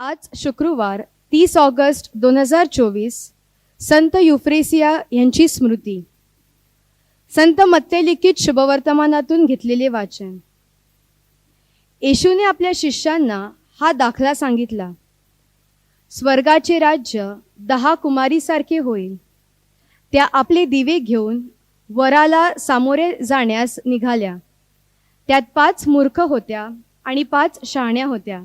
आज शुक्रवार तीस ऑगस्ट दोन हजार चोवीस संत युफ्रेसिया यांची स्मृती. संत मत्तेलिखित शुभवर्तमानातून घेतलेले वाचन. येशूने आपल्या शिष्यांना हा दाखला सांगितला स्वर्गाचे राज्य दहा कुमारीसारखे होईल. त्या आपले दिवे घेऊन वराला सामोरे जाण्यास निघाल्या. त्यात पाच मूर्ख होत्या आणि पाच शहाण्या होत्या.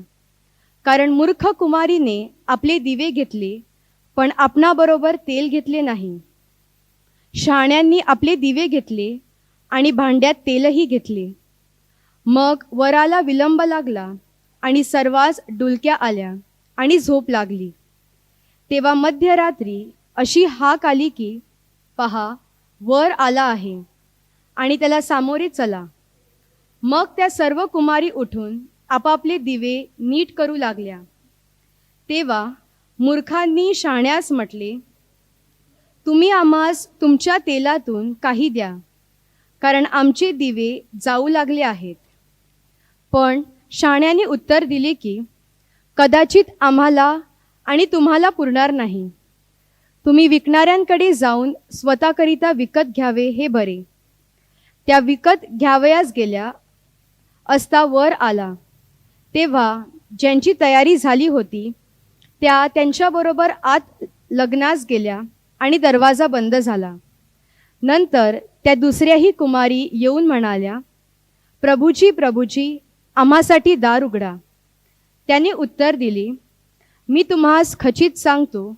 कारण मूर्ख कुमारीने आपले दिवे घेतले पण आपणाबरोबर तेल घेतले नाही. शहाण्यांनी आपले दिवे घेतले आणि भांड्यात तेलही घेतले. मग वराला विलंब लागला आणि सर्वांस डुलक्या आल्या आणि झोप लागली. तेव्हा मध्यरात्री अशी हाक आली की पहा वर आला आहे. आणि त्याला सामोरे चला. मग त्या सर्व कुमारी उठून आपापले दिवे नीट करू लागल्या. तेव्हा मूर्खांनी शाण्यास म्हटले तुम्ही आम्हास तुमच्या तेलातून काही द्या कारण आमचे दिवे जाऊ लागले आहेत. पण शाण्याने उत्तर दिले की कदाचित आम्हाला आणि तुम्हाला पुरणार नाही. तुम्ही विकणाऱ्यांकडे जाऊन स्वतःकरिता विकत घ्यावे हे बरे. त्या विकत घ्यावयास गेल्या असता वर आला. तेव्हा ज्यांची तयारी झाली होती त्या त्यांच्याबरोबर आत लग्नास गेल्या आणि दरवाजा बंद झाला. नंतर त्या दुसऱ्याही कुमारी येऊन म्हणाल्या प्रभूजी प्रभूजी आम्हासाठी दार उघडा. त्याने उत्तर दिली मी तुम्हास खचित सांगतो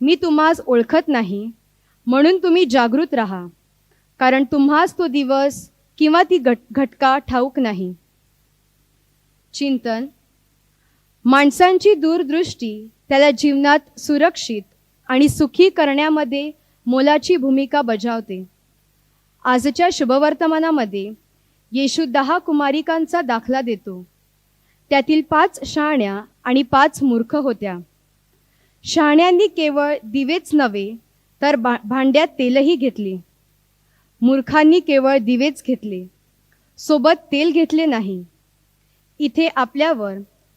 मी तुम्हास ओळखत नाही म्हणून तुम्ही जागृत राहा कारण तुम्हास तो दिवस किंवा ती घट घटका ठाऊक नाही. चिंतन. माणसांची दूरदृष्टी त्याला जीवनात सुरक्षित आणि सुखी करण्यामध्ये मोलाची भूमिका बजावते. आजच्या शुभवर्तमानामध्ये येशू दहा कुमारिकांचा दाखला देतो. त्यातील पाच शहाण्या आणि पाच मूर्ख होत्या. शहाण्यांनी केवळ दिवेच नव्हे तर भा भांड्यात तेलही घेतले. मूर्खांनी केवळ दिवेच घेतले. सोबत तेल घेतले नाही. इथे आपल्यावर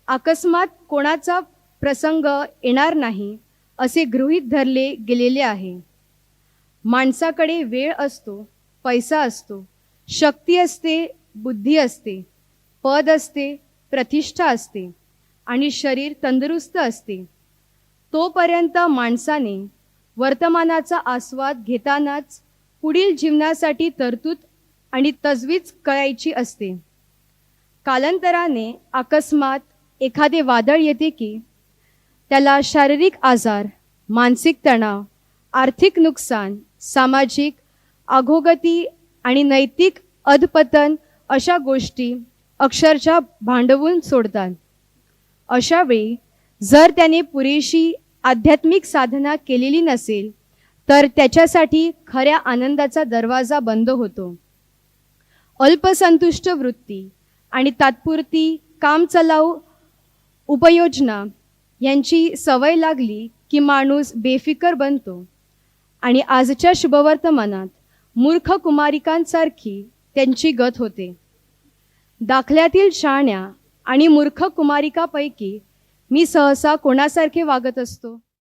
अकस्मात कोणाचा प्रसंग येणार नाही असे गृहीत धरले गेलेले आहे. माणसाकडे वेळ असतो पैसा असतो शक्ती असते बुद्धी असते पद असते प्रतिष्ठा असते आणि शरीर तंदुरुस्त असते. तोपर्यंत माणसाने वर्तमानाचा आस्वाद घेतानाच पुढील जीवनासाठी तरतूद आणि तजवीज करायची असते. कालांतराने अकस्मात एखादे वादळ येते की त्याला शारीरिक आजार मानसिक तणाव आर्थिक नुकसान सामाजिक अघोगती आणि नैतिक अधपतन अशा गोष्टी अक्षरशः भांडवून सोडतात. अशावेळी जर त्याने पुरेशी आध्यात्मिक साधना केलेली नसेल तर त्याच्यासाठी खऱ्या आनंदाचा दरवाजा बंद होतो. अल्पसंतुष्ट वृत्ती आणि तात्पुरती काम चलाऊ उपयोजना यांची सवय लागली की माणूस बेफिकर बनतो. आणि आजच्या शुभवर्तमानात मूर्ख कुमारिकांसारखी त्यांची गत होते. दाखल्यातील शाण्या आणि मूर्ख कुमारिकापैकी मी सहसा कोणासारखे वागत असतो?